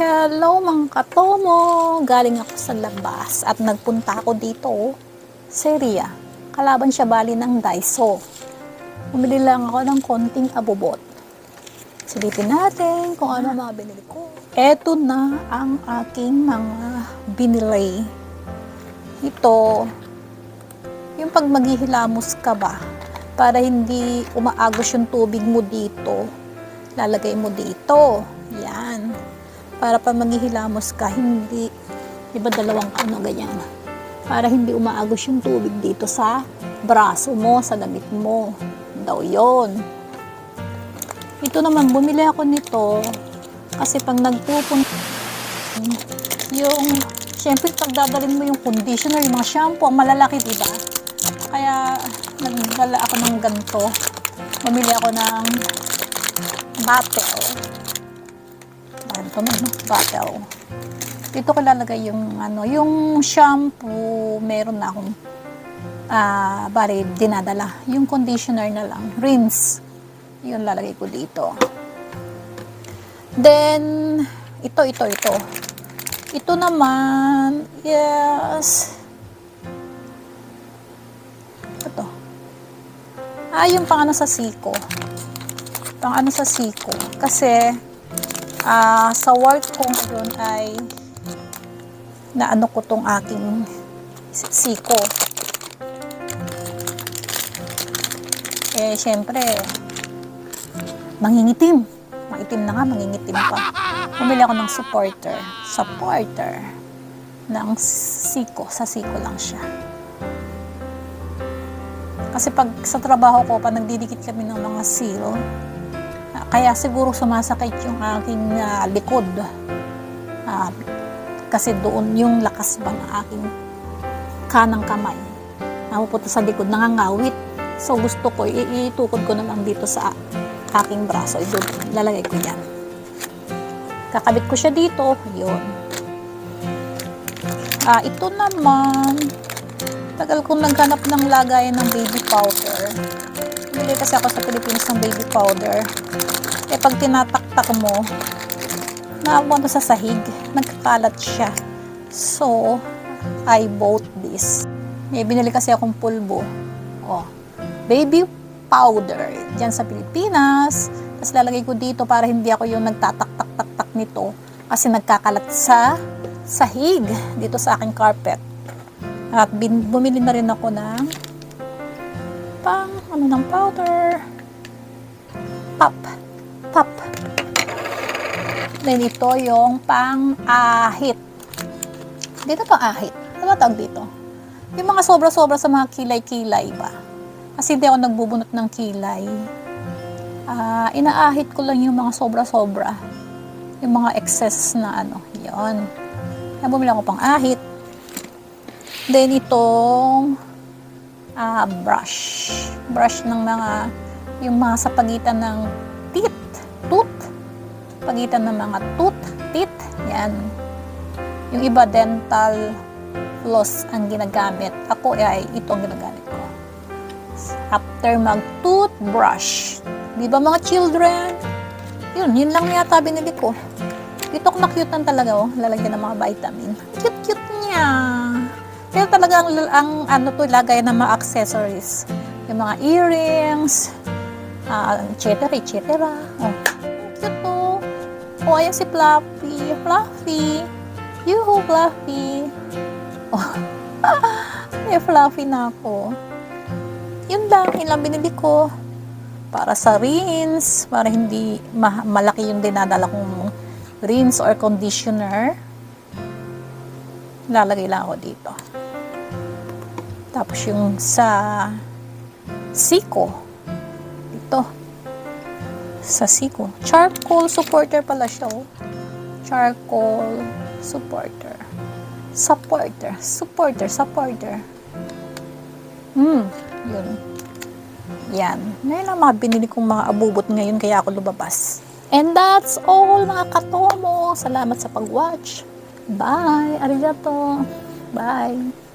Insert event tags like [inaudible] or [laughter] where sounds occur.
Hello mga katomo! Galing ako sa labas at nagpunta ako dito sa area. Kalaban siya bali ng Daiso. Bumili lang ako ng konting abubot. Silipin natin kung ano mga binili ko. Eto na ang aking mga binili. Ito, yung pag maghihilamos ka ba, para hindi umaagos yung tubig mo dito, lalagay mo dito. Yan. Para pa maghihilamos ka, hindi, di ba dalawang ano ganyan. Para hindi umaagos yung tubig dito sa braso mo, sa damit mo. Daw yon. Ito naman, bumili ako nito kasi pag nagpupunta yung, syempre pagdadalin mo yung conditioner, yung mga shampoo, ang malalaki, di ba? Kaya, nagdala ako ng ganito. Bumili ako ng bottle. Ganito mo, no? Bottle. Dito ko lalagay yung, ano, yung shampoo, meron na akong, ah, bari, dinadala. Yung conditioner na lang, rinse. Yun lalagay ko dito. Then, ito, ito, ito. Ito naman, yes. Ito. Ah, yung pang ano sa siko. Pang ano sa siko. Kasi, ah, sa work ko ngayon ay naano ko tong aking siko. Eh, syempre, mangingitim. Maitim na nga, mangingitim pa. Bumili ako ng supporter. Supporter ng siko. Sa siko lang siya. Kasi pag sa trabaho ko, pag nagdidikit kami ng mga seal, kaya siguro sumasakit yung aking ah, likod. Ah, kasi doon yung lakas ba ng aking kanang kamay. Napupunta sa likod, nangangawit. So gusto ko, itukod ko na lang dito sa aking braso. Ito, lalagay ko yan. Kakabit ko siya dito. Yun. Ah, ito naman, tagal kong naghanap ng lagayan ng baby powder. Bili kasi ako sa Pilipinas ng baby powder. Eh, pag tinataktak mo, naabuan sa sahig. Nagkakalat siya. So, I bought this. May binili kasi akong pulbo. Oh, baby powder. Diyan sa Pilipinas. Tapos lalagay ko dito para hindi ako yung nagtatak-tak-tak-tak nito. Kasi nagkakalat sa sahig dito sa aking carpet. At bumili na rin ako ng pang ano ng powder. Pop. Pop. Then ito yung pang-ahit. Dito pang-ahit. Ano tawag dito? Yung mga sobra-sobra sa mga kilay-kilay ba? Kasi hindi ako nagbubunot ng kilay. Ah, inaahit ko lang yung mga sobra-sobra. Yung mga excess na ano. Yon. Kaya bumili ako pang-ahit. Then itong ah, brush. Brush ng mga yung mga sa pagitan ng teeth, tooth, pagitan ng mga tooth, teeth, yan. Yung iba dental floss ang ginagamit. Ako ay ito ang ginagamit ko. After mag-toothbrush. Di ba mga children? Yun, yun lang yata binili ko. Ito na cute talaga oh. Lalagyan ng mga vitamin. Cute-cute niya. Pero talaga ang, ang ano to, lagay ng mga accessories. Yung mga earrings, ah, et cetera, et cetera. Oh, cute to. Oh, ayan si Fluffy. Fluffy. Yuhu, Fluffy. Oh, [laughs] may Fluffy na ako. Yun lang, yun lang binili ko. Para sa rinse, para hindi ma- malaki yung dinadala kong rinse or conditioner. Lalagay lang ako dito. Tapos yung sa siko. Ito. Sa siko. Charcoal supporter pala siya. Oh. Charcoal supporter. Supporter. Supporter. Supporter. Hmm. Yun. Yan. Ngayon lang mga binili kong mga abubot ngayon kaya ako lumabas. And that's all mga katomo. Salamat sa pag-watch. Bye. Arigato. Bye.